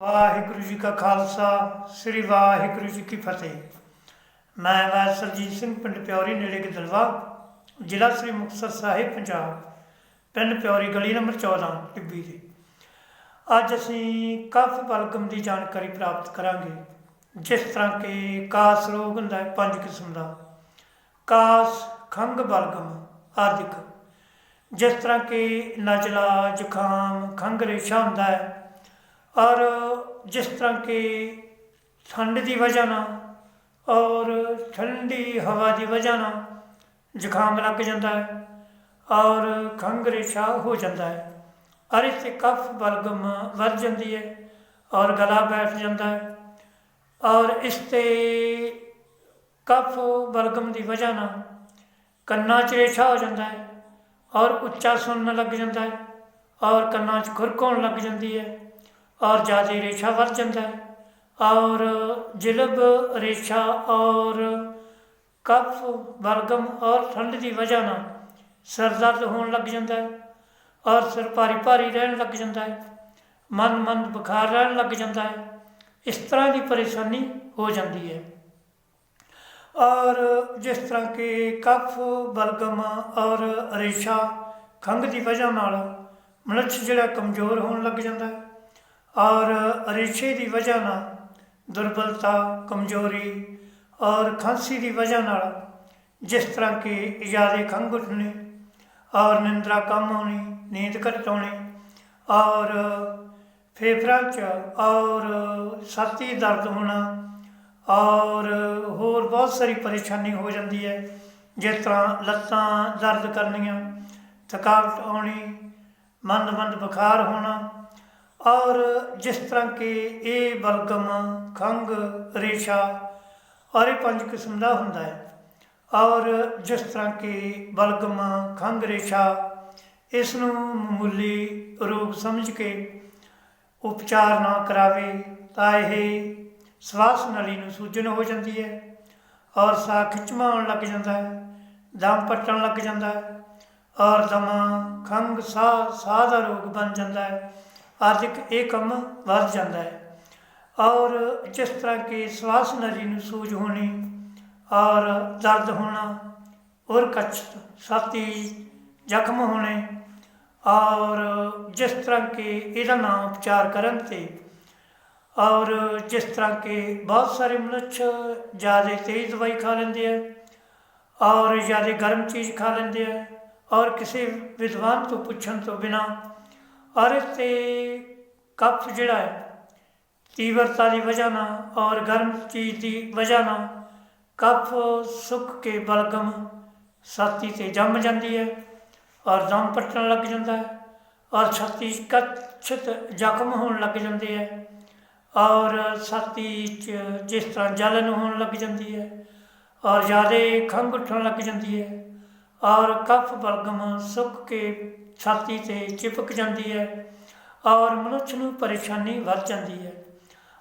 ਵਾਹਿਗੁਰੂ ਜੀ ਕਾ ਖਾਲਸਾ, ਸ੍ਰੀ ਵਾਹਿਗੁਰੂ ਜੀ ਕੀ ਫਤਿਹ। ਮੈਂ ਵੈਦ ਸਰਜੀਤ ਸਿੰਘ, ਪਿੰਡ ਪਿਉਰੀ ਨੇੜੇ ਗਿੱਦੜਵਾ ਜ਼ਿਲ੍ਹਾ ਸ੍ਰੀ ਮੁਕਤਸਰ ਸਾਹਿਬ, ਪੰਜਾਬ, ਪਿੰਡ ਪਿਉਰੀ ਗਲੀ ਨੰਬਰ 14 ਟਿੱਬੀ ਦੇ। ਅੱਜ ਅਸੀਂ ਕਫ ਬਲਗਮ ਦੀ ਜਾਣਕਾਰੀ ਪ੍ਰਾਪਤ ਕਰਾਂਗੇ, ਜਿਸ ਤਰ੍ਹਾਂ ਕਿ ਕਾਸ ਰੋਗ ਹੁੰਦਾ ਹੈ ਪੰਜ ਕਿਸਮ ਦਾ। ਕਾਸ ਖੰਗ ਬਲਗਮ ਆਦਿਕ। ਜਿਸ ਤਰ੍ਹਾਂ ਕਿ ਨਜ਼ਲਾ, ਜ਼ੁਕਾਮ ਖੰਗ ਰੇਸ਼ਾ ਹੁੰਦਾ ਹੈ ਔਰ ਜਿਸ ਤਰ੍ਹਾਂ ਕਿ ਠੰਡ ਦੀ ਵਜ੍ਹਾ ਨਾਲ ਔਰ ਠੰਡੀ ਹਵਾ ਦੀ ਵਜ੍ਹਾ ਨਾਲ ਜ਼ੁਕਾਮ ਲੱਗ ਜਾਂਦਾ ਹੈ ਔਰ ਖੰਘ ਰੇਸ਼ਾ ਹੋ ਜਾਂਦਾ ਹੈ। ਔਰ ਇਸ ਤੇ ਕਫ ਬਲਗਮ ਵੱਧ ਜਾਂਦੀ ਹੈ ਔਰ ਗਲਾ ਬੈਠ ਜਾਂਦਾ ਹੈ ਔਰ ਇਸ ਤੇ ਕਫ ਬਲਗਮ ਦੀ ਵਜ੍ਹਾ ਨਾਲ ਕੰਨਾਂ 'ਚ ਰੇਸ਼ਾ ਹੋ ਜਾਂਦਾ ਹੈ ਔਰ ਉੱਚਾ ਸੁਣਨ ਲੱਗ ਜਾਂਦਾ ਹੈ ਔਰ ਕੰਨਾਂ 'ਚ ਖੁਰਕ ਹੋਣ ਲੱਗ ਜਾਂਦੀ ਹੈ। ਔਰ ਜ਼ਿਆਦਾ ਰੇਸ਼ਾ ਵੱਧ ਜਾਂਦਾ ਹੈ। ਔਰ ਜਿਲਬ ਰੇਸ਼ਾ ਔਰ ਕਫ ਬਲਗਮ ਔਰ ਠੰਡ ਦੀ ਵਜ੍ਹਾ ਨਾਲ ਸਿਰ ਦਰਦ ਹੋਣ ਲੱਗ ਜਾਂਦਾ ਹੈ ਔਰ ਸਿਰ ਭਾਰੀ ਭਾਰੀ ਰਹਿਣ ਲੱਗ ਜਾਂਦਾ ਹੈ। ਮਨ ਮਨ ਬੁਖਾਰ ਰਹਿਣ ਲੱਗ ਜਾਂਦਾ ਹੈ। ਇਸ ਤਰ੍ਹਾਂ ਦੀ ਪਰੇਸ਼ਾਨੀ ਹੋ ਜਾਂਦੀ ਹੈ। ਔਰ ਜਿਸ ਤਰ੍ਹਾਂ ਕਿ ਕਫ ਬਲਗਮ ਔਰ ਰੇਸ਼ਾ ਖੰਘ ਦੀ ਵਜ੍ਹਾ ਨਾਲ ਮਨੁੱਖ ਜਿਹੜਾ ਕਮਜ਼ੋਰ ਹੋਣ ਲੱਗ ਜਾਂਦਾ ਹੈ। ਔਰ ਰੇਸ਼ੇ ਦੀ ਵਜ੍ਹਾ ਨਾਲ, ਦੁਰਬਲਤਾ, ਕਮਜ਼ੋਰੀ ਔਰ ਖਾਂਸੀ ਦੀ ਵਜ੍ਹਾ ਨਾਲ, ਜਿਸ ਤਰ੍ਹਾਂ ਕਿ ਜ਼ਿਆਦਾ ਖੰਘ ਉੱਠਣੀ ਔਰ ਨਿੰਦਰਾ ਕਮ ਹੋਣੀ ਨੀਂਦ ਘੱਟ ਆਉਣੀ ਔਰ ਫੇਫੜਾਂ 'ਚ ਔਰ ਛਾਤੀ ਦਰਦ ਹੋਣਾ ਔਰ ਹੋਰ ਬਹੁਤ ਸਾਰੀ ਪਰੇਸ਼ਾਨੀ ਹੋ ਜਾਂਦੀ ਹੈ, ਜਿਸ ਤਰ੍ਹਾਂ ਲੱਤਾਂ ਦਰਦ ਕਰਨੀਆਂ, ਥਕਾਵਟ ਆਉਣੀ ਮੰਦ ਮੰਦ ਬੁਖਾਰ ਹੋਣਾ ਔਰ ਜਿਸ ਤਰ੍ਹਾਂ ਕਿ ਇਹ ਬਲਗਮ ਖੰਗ ਰੇਸ਼ਾ, ਔਰ ਇਹ ਪੰਜ ਕਿਸਮ ਦਾ ਹੁੰਦਾ ਹੈ। ਔਰ ਜਿਸ ਤਰ੍ਹਾਂ ਕਿ ਬਲਗਮ ਖੰਗ ਰੇਸ਼ਾ ਇਸ ਨੂੰ ਮਾਮੂਲੀ ਰੋਗ ਸਮਝ ਕੇ ਉਪਚਾਰ ਨਾ ਕਰਾਵੇ ਤਾਂ ਇਹ ਸਵਾਸ ਨਲੀ ਨੂੰ ਸੂਜਨ ਹੋ ਜਾਂਦੀ ਹੈ ਔਰ ਸਾਹ ਖਿੱਚਵਾਉਣ ਲੱਗ ਜਾਂਦਾ ਹੈ, ਦਮ ਪੱਟਣ ਲੱਗ ਜਾਂਦਾ ਹੈ ਔਰ ਦਮਾ ਖੰਗ ਸਾਹ ਸਾਹ ਦਾ ਰੋਗ ਬਣ ਜਾਂਦਾ ਹੈ। ਆਦਿਕ ਇਹ ਕੰਮ ਵੱਧ ਜਾਂਦਾ ਹੈ। ਔਰ ਜਿਸ ਤਰ੍ਹਾਂ ਕਿ ਸਵਾਸ ਨਲੀ ਨੂੰ ਸੂਜ ਹੋਣੀ ਔਰ ਦਰਦ ਹੋਣਾ ਔਰ ਕੱਚ ਛਾਤੀ ਜ਼ਖਮ ਹੋਣੇ ਔਰ ਜਿਸ ਤਰ੍ਹਾਂ ਕਿ ਇਹਦਾ ਨਾਮ ਉਪਚਾਰ ਕਰਨ ਤੇ ਔਰ ਜਿਸ ਤਰ੍ਹਾਂ ਕਿ ਬਹੁਤ ਸਾਰੇ ਮਨੁੱਖ ਜ਼ਿਆਦਾ ਤੇਜ਼ ਦਵਾਈ ਖਾ ਲੈਂਦੇ ਆ ਔਰ ਜ਼ਿਆਦਾ ਗਰਮ ਚੀਜ਼ ਖਾ ਲੈਂਦੇ ਆ ਔਰ ਕਿਸੇ ਵਿਦਵਾਨ ਤੋਂ ਪੁੱਛਣ ਤੋਂ ਬਿਨਾ ਔਰ ਤੇ ਕਫ ਜਿਹੜਾ ਹੈ, ਤੀਵਰਤਾ ਦੀ ਵਜ੍ਹਾ ਨਾਲ ਔਰ ਗਰਮ ਚੀਜ਼ ਦੀ ਵਜ੍ਹਾ ਨਾਲ ਕਫ ਸੁੱਕ ਕੇ ਬਲਗਮ ਛਾਤੀ ਤੇ ਜੰਮ ਜਾਂਦੀ ਹੈ ਔਰ ਦਮ ਪੱਟਣ ਲੱਗ ਜਾਂਦਾ ਹੈ ਔਰ ਛਾਤੀ ਕੱਛਤ ਜ਼ਖਮ ਹੋਣ ਲੱਗ ਜਾਂਦੇ ਹੈ ਔਰ ਛਾਤੀ 'ਚ ਜਿਸ ਤਰ੍ਹਾਂ ਜਲਨ ਹੋਣ ਲੱਗ ਜਾਂਦੀ ਹੈ ਔਰ ਜ਼ਿਆਦਾ ਖੰਘ ਉੱਠਣ ਲੱਗ ਜਾਂਦੀ ਹੈ ਔਰ ਕਫ ਬਲਗਮ ਸੁੱਕ ਕੇ ਛਾਤੀ ਤੇ ਚਿਪਕ ਜਾਂਦੀ ਹੈ ਔਰ ਮਨੁੱਖ ਨੂੰ ਪਰੇਸ਼ਾਨੀ ਵੱਧ ਜਾਂਦੀ ਹੈ।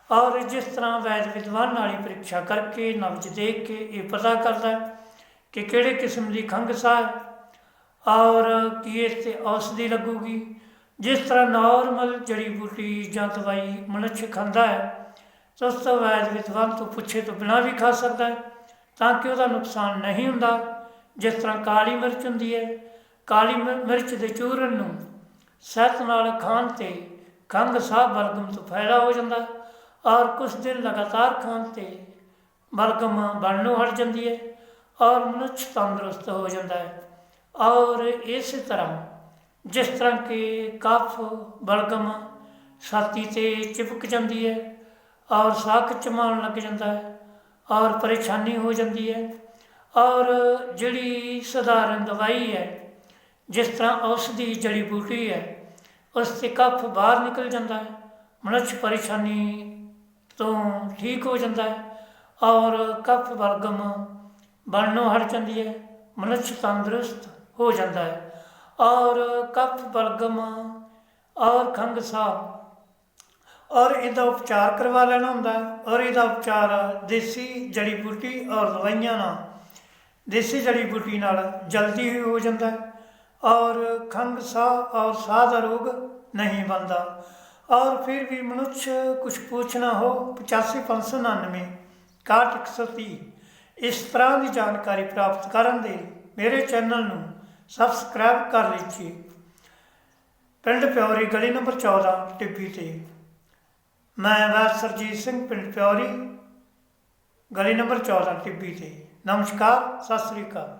ਔਰ ਜਿਸ ਤਰ੍ਹਾਂ ਵੈਦ ਵਿਦਵਾਨ ਵਾਲੀ ਪ੍ਰੀਖਿਆ ਕਰਕੇ ਨਬਜ ਦੇਖ ਕੇ ਇਹ ਪਤਾ ਕਰਦਾ ਕਿ ਕਿਹੜੇ ਕਿਸਮ ਦੀ ਖੰਘ ਹੈ ਔਰ ਕੀ ਇਸ ਤੇ ਔਸ਼ਧੀ ਲੱਗੂਗੀ। ਜਿਸ ਤਰ੍ਹਾਂ ਨਾਰਮਲ ਜੜੀ ਬੂਟੀ ਜਾਂ ਦਵਾਈ ਮਨੁੱਖ ਖਾਂਦਾ ਹੈ ਤਾਂ ਉਸ ਤੋਂ ਵੈਦ ਵਿਦਵਾਨ ਤੋਂ ਪੁੱਛੇ ਤੋਂ ਬਿਨਾਂ ਵੀ ਖਾ ਸਕਦਾ ਹੈ, ਤਾਂ ਕਿ ਉਹਦਾ ਨੁਕਸਾਨ ਨਹੀਂ ਹੁੰਦਾ। ਜਿਸ ਤਰ੍ਹਾਂ ਕਾਲੀ ਮਿਰਚ ਹੁੰਦੀ ਹੈ ਕਾਲੀ ਮਿ- ਮਿਰਚ ਦੇ ਚੂਰਨ ਨੂੰ ਸਹਿਤ ਨਾਲ ਖਾਣ ਤੇ ਖੰਘ ਸਾਹ ਬਲਗਮ ਤੋਂ ਫਾਇਦਾ ਹੋ ਜਾਂਦਾ ਔਰ ਕੁਝ ਦਿਨ ਲਗਾਤਾਰ ਖਾਣ ਤੇ ਬਲਗਮ ਬਣਨੋਂ ਹਟ ਜਾਂਦੀ ਹੈ ਔਰ ਮਨੁੱਖ ਤੰਦਰੁਸਤ ਹੋ ਜਾਂਦਾ ਹੈ। ਔਰ ਇਸੇ ਤਰ੍ਹਾਂ ਜਿਸ ਤਰ੍ਹਾਂ ਕਿ ਕਫ ਬਲਗਮ ਛਾਤੀ ਤੇ ਚਿਪਕ ਜਾਂਦੀ ਹੈ ਔਰ ਸਾਹ ਖਿੱਚਵਾਉਣ ਲੱਗ ਜਾਂਦਾ ਹੈ ਔਰ ਪਰੇਸ਼ਾਨੀ ਹੋ ਜਾਂਦੀ ਹੈ ਔਰ ਜਿਹੜੀ ਸਧਾਰਨ ਦਵਾਈ ਹੈ ਜਿਸ ਤਰ੍ਹਾਂ ਉਸ ਦੀ ਜੜੀ ਬੂਟੀ ਹੈ, ਉਸ ਤੇ ਕਫ ਬਾਹਰ ਨਿਕਲ ਜਾਂਦਾ ਹੈ, ਮਨੁੱਖ ਪਰੇਸ਼ਾਨੀ ਤੋਂ ਠੀਕ ਹੋ ਜਾਂਦਾ ਹੈ ਔਰ ਕਫ ਬਲਗਮ ਬਣਨੋਂ ਹਟ ਜਾਂਦੀ ਹੈ, ਮਨੁੱਖ ਤੰਦਰੁਸਤ ਹੋ ਜਾਂਦਾ ਹੈ ਔਰ ਕਫ ਵਰਗਮ ਔਰ ਖੰਘ ਸਾਹ ਔਰ ਇਹਦਾ ਉਪਚਾਰ ਕਰਵਾ ਲੈਣਾ ਹੁੰਦਾ ਔਰ ਇਹਦਾ ਉਪਚਾਰ ਦੇਸੀ ਜੜੀ ਬੂਟੀ ਔਰ ਦਵਾਈਆਂ ਨਾਲ, ਦੇਸੀ ਜੜੀ ਬੂਟੀ ਨਾਲ ਜਲਦੀ ਹੋ ਜਾਂਦਾ ਹੈ। ਔਰ ਖੰਘ ਸਾਹ ਔਰ ਸਾਹ ਦਾ ਰੋਗ ਨਹੀਂ ਬਣਦਾ और फिर भी मनुष्य कुछ पूछना हो ਪਚਾਸੀ ਪੰਜ ਸੌ ਉਣਾਨਵੇਂ ਇਕਾਹਠ ਇੱਕ ਸੌ ਤੀਹ ਇਸ ਤਰ੍ਹਾਂ ਦੀ ਜਾਣਕਾਰੀ ਪ੍ਰਾਪਤ ਕਰਨ ਦੇ ਮੇਰੇ ਚੈਨਲ ਨੂੰ ਸਬਸਕ੍ਰਾਈਬ ਕਰ ਲੀਜੀਏ ਪਿੰਡ ਪਿਉਰੀ ਗਲੀ ਨੰਬਰ 14 ਟਿੱਬੀ ਤੇ ਮੈਂ ਵੈਦ ਸਰਜੀਤ ਸਿੰਘ ਪਿੰਡ ਪਿਉਰੀ ਗਲੀ ਨੰਬਰ 14 ਟਿੱਬੀ ਤੇ ਨਮਸਕਾਰ ਸਤਿ ਸ੍ਰੀ ਅਕਾਲ